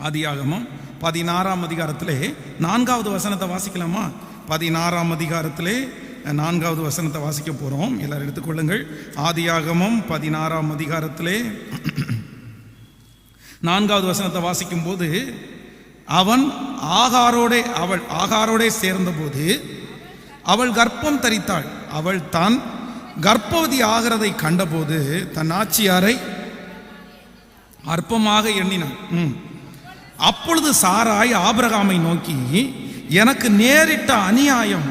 ஆதியாகமம் பதினாறாம் அதிகாரத்திலே நான்காவது வசனத்தை வாசிக்கலாமா? பதினாறாம் அதிகாரத்திலே நான்காவது வசனத்தை வாசிக்க போகிறோம் எல்லாரும் எடுத்துக்கொள்ளுங்கள். ஆதியாகமம் பதினாறாம் அதிகாரத்திலே நான்காவது வசனத்தை வாசிக்கும்போது அவன் ஆகாரோடே அவள் ஆகாரோடே சேர்ந்தபோது அவள் கர்ப்பம் தரித்தாள். அவள் தான் கர்ப்பவதி ஆகிறதை கண்டபோது தன் ஆச்சியாரை அற்பமாக எண்ணினான். ம். அப்பொழுது சாராய் ஆபிரகாமை நோக்கி எனக்கு நேரிட்ட அநியாயம்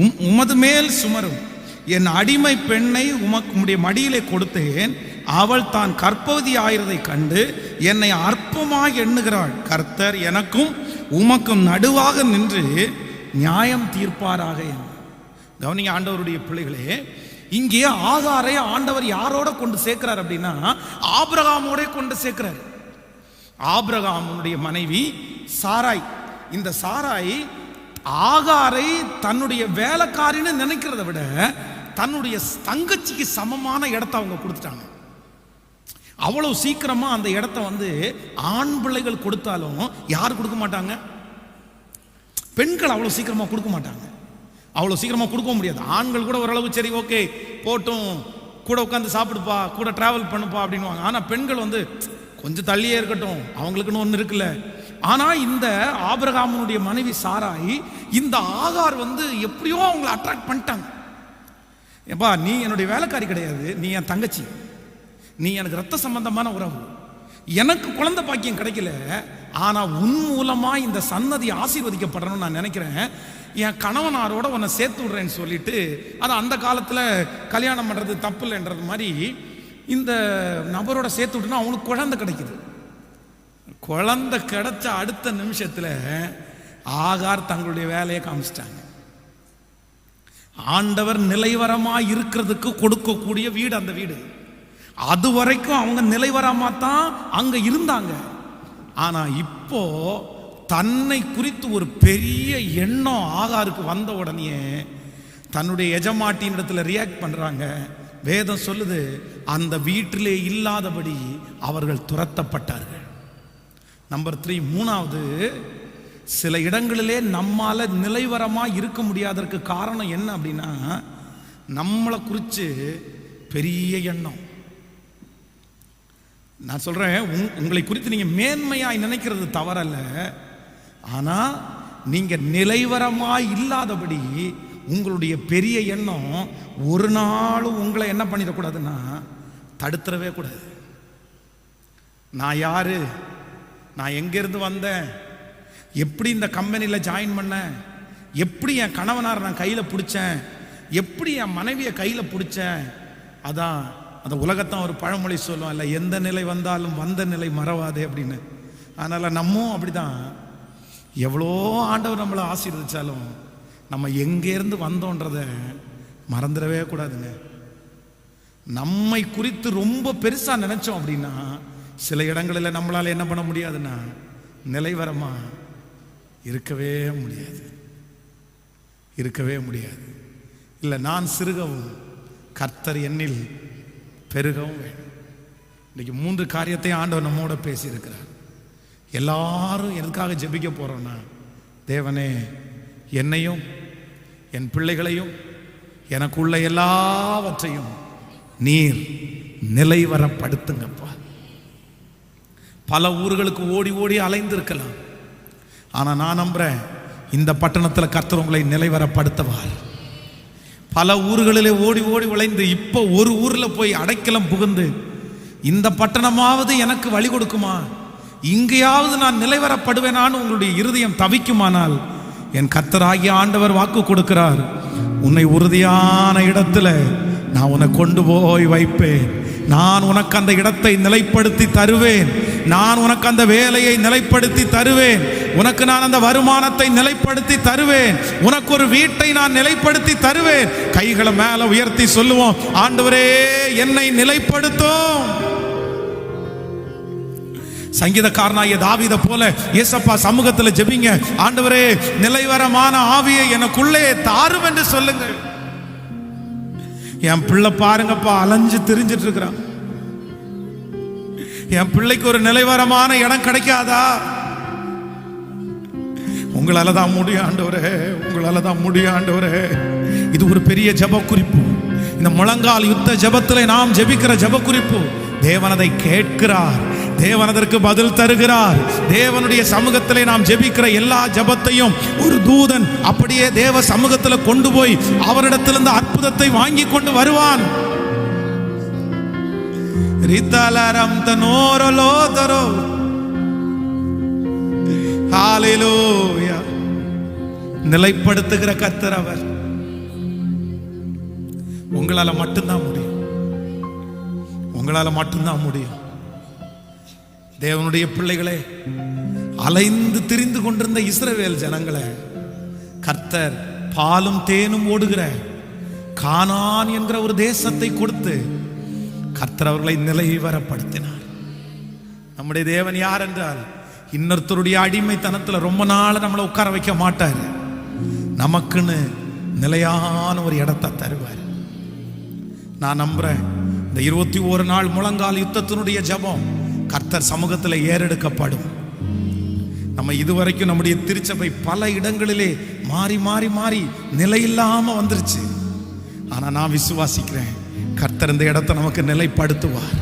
உம் உமது மேல் சுமரும். என் அடிமை பெண்ணை உமக்கு மடியிலே கொடுத்தேன். அவள் தான் கற்பவதி ஆயிரதை கண்டு என்னை அற்பமாக எண்ணுகிறாள். கர்த்தர் எனக்கும் உமக்கும் நடுவாக நின்று நியாயம் தீர்ப்பாராக கவனிங்க ஆண்டவருடைய பிள்ளைகளே இங்கே ஆகாரை ஆண்டவர் யாரோட கொண்டு சேர்க்கிறார் அப்படின்னா ஆபிரகாமோட கொண்டு சேர்க்கிறார். ஆபிரகாமுடைய மனைவி சாராய். இந்த சாராய் ஆகாரை தன்னுடைய வேலைக்காரின்னு நினைக்கிறத விட தன்னுடைய தங்கச்சிக்கு சமமான இடத்த அவங்க கொடுத்துட்டாங்க. அவ்வளவு சீக்கிரமா அந்த இடத்த வந்து ஆண் பிள்ளைகள் கொடுத்தாலும் யார் கொடுக்க மாட்டாங்க? பெண்கள் அவ்வளோ சீக்கிரமா கொடுக்க மாட்டாங்க. அவ்வளோ சீக்கிரமா கொடுக்க முடியாது. ஆண்கள் கூட ஓரளவு சரி ஓகே போட்டும் கூட உட்காந்து சாப்பிடுப்பா கூட டிராவல் பண்ணுப்பா அப்படின்வாங்க ஆனால் பெண்கள் வந்து கொஞ்சம் தள்ளியே இருக்கட்டும். அவங்களுக்குன்னு ஒன்று இருக்குல்ல. ஆனால் இந்த ஆபிரகாமனுடைய மனைவி சாராய் இந்த ஆகார் வந்து எப்படியோ அவங்கள அட்ராக்ட் பண்ணிட்டாங்க. ஏப்பா நீ என்னுடைய வேலைக்காரி கிடையாது. நீ என் தங்கச்சி. நீ எனக்கு ரத்த சம்பந்தமான உறவு. எனக்கு குழந்தை பாக்கியம் கிடைக்கல. ஆனால் உன் மூலமாக இந்த சன்னதி ஆசீர்வதிக்கப்படணும்னு நான் நினைக்கிறேன். என் கணவனாரோட உன்னை சேர்த்து விடுறேன்னு சொல்லிட்டு அது அந்த காலத்தில் கல்யாணம் பண்ணுறது தப்பு இல்லைன்றது மாதிரி இந்த நபரோட சேர்த்து விட்டுனா அவங்களுக்கு குழந்தை கிடைக்குது. குழந்தை கிடைச்ச அடுத்த நிமிஷத்தில் ஆகார் தங்களுடைய வேலையை காமிச்சிட்டாங்க. ஆண்டவர் நிலைவரமாக இருக்கிறதுக்கு கொடுக்கக்கூடிய வீடு அந்த வீடு. அது வரைக்கும் அவங்க நிலைவரமாக தான் அங்கே இருந்தாங்க. ஆனால் இப்போ தன்னை குறித்து ஒரு பெரிய எண்ணம் ஆகாருக்கு வந்த உடனே தன்னுடைய எஜமாட்டியின் இடத்துல ரியாக்ட் பண்ணுறாங்க வேதம் சொல்லுது அந்த வீட்டிலே இல்லாதபடி அவர்கள் துரத்தப்பட்டார்கள். நம்பர் த்ரீ மூணாவது சில இடங்களிலே நம்மால நிலைவரமா இருக்க முடியாததற்கு காரணம் என்ன அப்படின்னா நம்மளை குறித்து பெரிய எண்ணம். நான் சொல்றேன் உங்- உங்களை குறித்து நீங்க மேன்மையாய் நினைக்கிறது தவறல்ல. ஆனா நீங்க நிலைவரமாக இல்லாதபடி உங்களுடைய பெரிய எண்ணம் ஒரு நாளும் உங்களை என்ன பண்ணிடக்கூடாதுன்னா தடுத்துறவே கூடாது. நான் யாரு? நான் எங்கேருந்து வந்தேன்? எப்படி இந்த கம்பெனியில் ஜாயின் பண்ணேன்? எப்படி என் கணவனார் நான் கையில் பிடிச்சேன்? எப்படி என் மனைவியை கையில் பிடிச்சேன்? அதான் அந்த உலகத்தான் ஒரு பழமொழி சொல்லுவோம் இல்லை எந்த நிலை வந்தாலும் வந்த நிலை மறவாதே அப்படின்னு. அதனால் நம்மும் அப்படிதான். எவ்வளோ ஆண்டவர் நம்மளை ஆசீர்வதிச்சாலும் நம்ம எங்கேருந்து வந்தோன்றத மறந்துடவே கூடாதுங்க. நம்மை குறித்து ரொம்ப பெருசாக நினைச்சோம் அப்படின்னா சில இடங்களில் நம்மளால் என்ன பண்ண முடியாதுன்னா நிலைவரமாக இருக்கவே முடியாது. இருக்கவே முடியாது. இல்லை நான் சிறுகவும் கர்த்தர் எண்ணில் பெருகவும் வேணும் இன்னைக்கு மூன்று காரியத்தையும் ஆண்டவர் நம்மோட பேசியிருக்கிறார். எல்லாரும் எதுக்காக ஜெபிக்க போகிறோன்னா தேவனே என்னையும் என் பிள்ளைகளையும் எனக்குள்ள எல்லாவற்றையும் நீர் நிலைவரப்படுத்துங்கப்பா. பல ஊர்களுக்கு ஓடி ஓடி அலைந்திருக்கலாம். ஆனால் நான் நம்புகிறேன் இந்த பட்டணத்தில் கர்த்தர் உங்களை நிலைவரப்படுத்துவார். பல ஊர்களிலே ஓடி ஓடி உழைந்து இப்போ ஒரு ஊரில் போய் அடைக்கலம் புகுந்து இந்த பட்டணமாவது எனக்கு வழி கொடுக்குமா? இங்கேயாவது நான் நிலைவரப்படுவேனான்னு உங்களுடைய இருதயம் தவிக்குமானால் என் கத்தராகிய ஆண்டவர் வாக்கு கொடுக்கிறார். உன்னை உறுதியான இடத்துல நான் உன்னை கொண்டு போய் வைப்பேன். நான் உனக்கு அந்த இடத்தை நிலைப்படுத்தி தருவேன். நான் உனக்கு அந்த வேலையை நிலைப்படுத்தி தருவேன். உனக்கு நான் அந்த வருமானத்தை நிலைப்படுத்தி தருவேன். உனக்கு ஒரு வீட்டை நான் நிலைப்படுத்தி தருவேன். கைகளை மேலே உயர்த்தி சொல்லுவோம். ஆண்டவரே என்னை நிலைப்படுத்தும். சங்கீதக்காரனாய தாவித போல ஏசப்பா சமூகத்தில் ஜெபிங்க. ஆண்டவரே நிலைவரமான ஆவியை எனக்குள்ளே தாரும் என்று சொல்லுங்கள். என் பிள்ளை பாருங்கப்பா அலைஞ்சு திரிஞ்சிட்டு இருக்கிறான். என் பிள்ளைக்கு ஒரு நிலைவரமான இடம் கிடைக்காதா? உங்களால தான் முடியும் ஆண்டவரே உங்களால தான் முடியும் ஆண்டவரே. இது ஒரு பெரிய ஜெப குறிப்பு இந்த முழங்கால் யுத்த ஜபத்தில் நாம் ஜெபிக்கிற ஜப குறிப்பு தேவன் அதை கேட்கிறார். தேவன் அதற்கு பதில் தருகிறார். தேவனுடைய சமூகத்திலே நாம் ஜெபிக்கிற எல்லா ஜெபத்தையும் ஒரு தூதன் அப்படியே தேவ சமூகத்தில் கொண்டு போய் அவரிடத்திலிருந்து அற்புதத்தை வாங்கி கொண்டு வருவான். ரித்தலரம் தனோரலோ தரோ நிலைப்படுத்துகிற கர்த்தர் அவர். உங்களால மட்டும்தான் முடியும். உங்களால மட்டும்தான் முடியும். தேவனுடைய பிள்ளைகளே அலைந்து திரிந்து கொண்டிருந்த இஸ்ரவேல் ஜனங்களை கர்த்தர் பாலும் தேனும் ஓடுகிற கானான் என்கிற ஒரு தேசத்தை கொடுத்து கர்த்தர் அவர்களை நிலைவரப்படுத்தினார். நம்முடைய தேவன் யார் என்றால் இன்னொருத்தருடைய அடிமைத்தனத்தில் ரொம்ப நாள் நம்மளை உட்கார வைக்க மாட்டார். நமக்குன்னு நிலையான ஒரு இடத்தை தருவார். நான் நம்புறேன் இந்த இருபத்தி ஒரு நாள் முழங்கால் யுத்தத்தினுடைய ஜெபம் கர்த்தர் சமூகத்தில் ஏறெடுக்கப்படும். நம்ம இதுவரைக்கும் நம்முடைய திருச்சபை பல இடங்களிலே மாறி மாறி மாறி நிலையில்லாம வந்துருச்சு. ஆனா நான் விசுவாசிக்கிறேன் கர்த்தர் இந்த இடத்தை நமக்கு நிலைப்படுத்துவார்.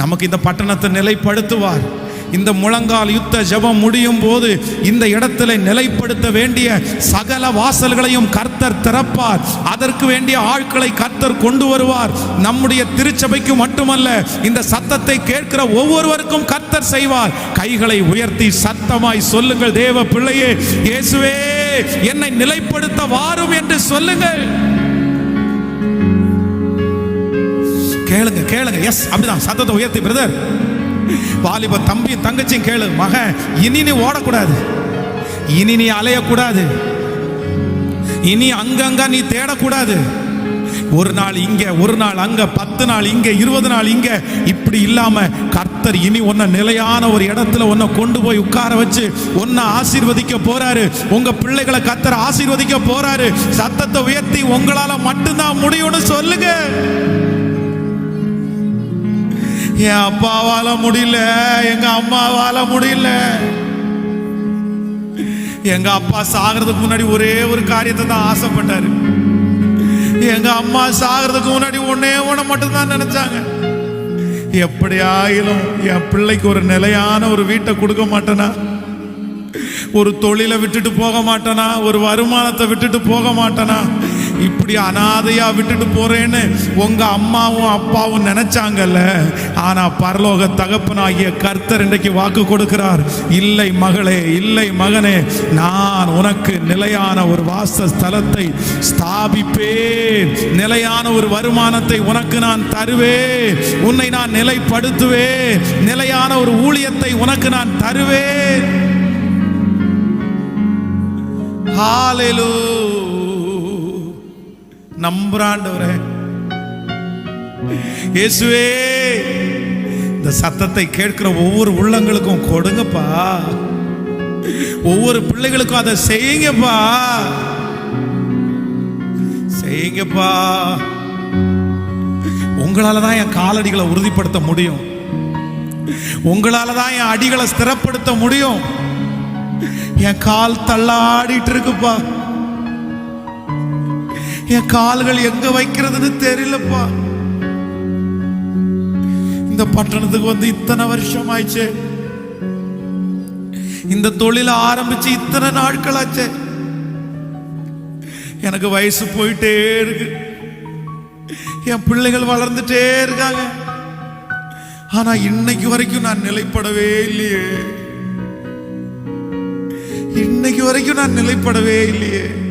நமக்கு இந்த பட்டணத்தை நிலைப்படுத்துவார். இந்த முழங்கால் யுத்த ஜெபம் முடியும் போது இந்த இடத்துல நிலைப்படுத்த வேண்டிய சகல வாசல்களையும் கர்த்தர் திறப்பார். அதற்கு வேண்டிய ஆட்களை கர்த்தர் கொண்டு வருவார். நம்முடைய திருச்சபைக்கு மட்டுமல்ல இந்த சத்தத்தை கேட்கிற ஒவ்வொருவருக்கும் கர்த்தர் செய்வார். கைகளை உயர்த்தி சத்தமாய் சொல்லுங்கள் தேவ பிள்ளையே இயேசுவே என்னை நிலைப்படுத்த வாரும் என்று சொல்லுங்கள். கேளுங்க கேளுங்க. எஸ் அப்படிதான். சத்தத்தை உயர்த்தி பிரதர் வாலிப தம்பி தங்கச்சியும் கேளு மக இனி நீ ஓடக்கூடாது. இனி நீ அலையக்கூடாது. இனி அங்கங்க நீ தேடக்கூடாது. ஒரு நாள் இங்க ஒரு நாள் அங்க பத்து நாள் இங்க இருபது நாள் இங்க. இப்படி இல்லாம கர்த்தர் இனி உன்னை நிலையான ஒரு இடத்துல உன்னை கொண்டு போய் உட்கார வச்சு உன்னை ஆசீர்வதிக்க போறாரு. உங்க பிள்ளைகளை கர்த்தர் ஆசீர்வதிக்க போறாரு. சத்தத்தை உயர்த்தி உங்களால மட்டும்தான் முடியும்னு சொல்லுங்க. என் அப்பாவால முடியல எங்க அம்மாவால முடியல. எங்க அப்பா சாகிறதுக்கு முன்னாடி ஒரே ஒரு காரியத்தை தான் ஆசைப்பட்டாரு. எங்க அம்மா சாகிறதுக்கு முன்னாடி ஒன்னே ஒன்று மட்டும்தான் நினைச்சாங்க. எப்படி ஆயிலும் என் பிள்ளைக்கு ஒரு நிலையான ஒரு வீட்டை கொடுக்க மாட்டேனா? ஒரு தொழிலை விட்டுட்டு போக மாட்டேனா? ஒரு வருமானத்தை விட்டுட்டு போக மாட்டேனா? இப்படி அனாதையா விட்டுட்டு போறேன்னு உங்க அம்மாவும் அப்பாவும் நினைச்சாங்கல்ல. ஆனா பரலோக தகப்பனாகிய கர்த்தர் இன்றைக்கு வாக்கு கொடுக்கிறார். இல்லை மகளே இல்லை மகனே நான் உனக்கு நிலையான ஒரு வாசஸ்தலத்தை ஸ்தாபிப்பேன். நிலையான ஒரு வருமானத்தை உனக்கு நான் தருவேன். உன்னை நான் நிலைப்படுத்துவேன். நிலையான ஒரு ஊழியத்தை உனக்கு நான் தருவேன். Hallelujah. நம்புறாண்டவரே. இயேசுவே இந்த சத்தத்தை கேட்கிற ஒவ்வொரு உள்ளங்களுக்கும் கொடுங்கப்பா. ஒவ்வொரு பிள்ளைகளுக்கும் அதை செய்யுங்கப்பா. செய்யுங்கப்பா. உங்களால தான் என் காலடிகளை உறுதிப்படுத்த முடியும். உங்களால தான் என் அடிகளை ஸ்திரப்படுத்த முடியும். என் கால் தள்ளாடிட்டு இருக்குப்பா. என் கால்கள் எங்க வைக்கிறதுன்னு தெரியலப்பா. இந்த பட்டணத்துக்கு வந்து இத்தனை வருஷம் ஆயிடுச்சு இந்த தொழிலை ஆரம்பிச்சு இத்தனை நாட்கள் ஆச்சு எனக்கு வயசு போயிட்டே இருக்கு. என் பிள்ளைகள் வளர்ந்துட்டே இருக்காங்க. ஆனா இன்னைக்கு வரைக்கும் நான் நிலைப்படவே இல்லையே. இன்னைக்கு வரைக்கும் நான் நிலைப்படவே இல்லையே.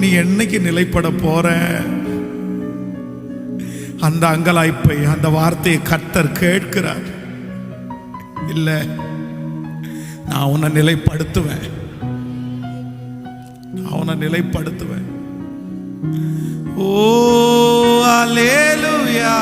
நீ என்னைக்கு நிலைப்பட போற? அந்த அங்கலாய்ப்பை அந்த வார்த்தையை கர்த்தர் கேட்கிறார். இல்ல நான் உன்னை நிலைப்படுத்துவேன். நான் உன்னை நிலைப்படுத்துவேன். ஓ அலேலுயா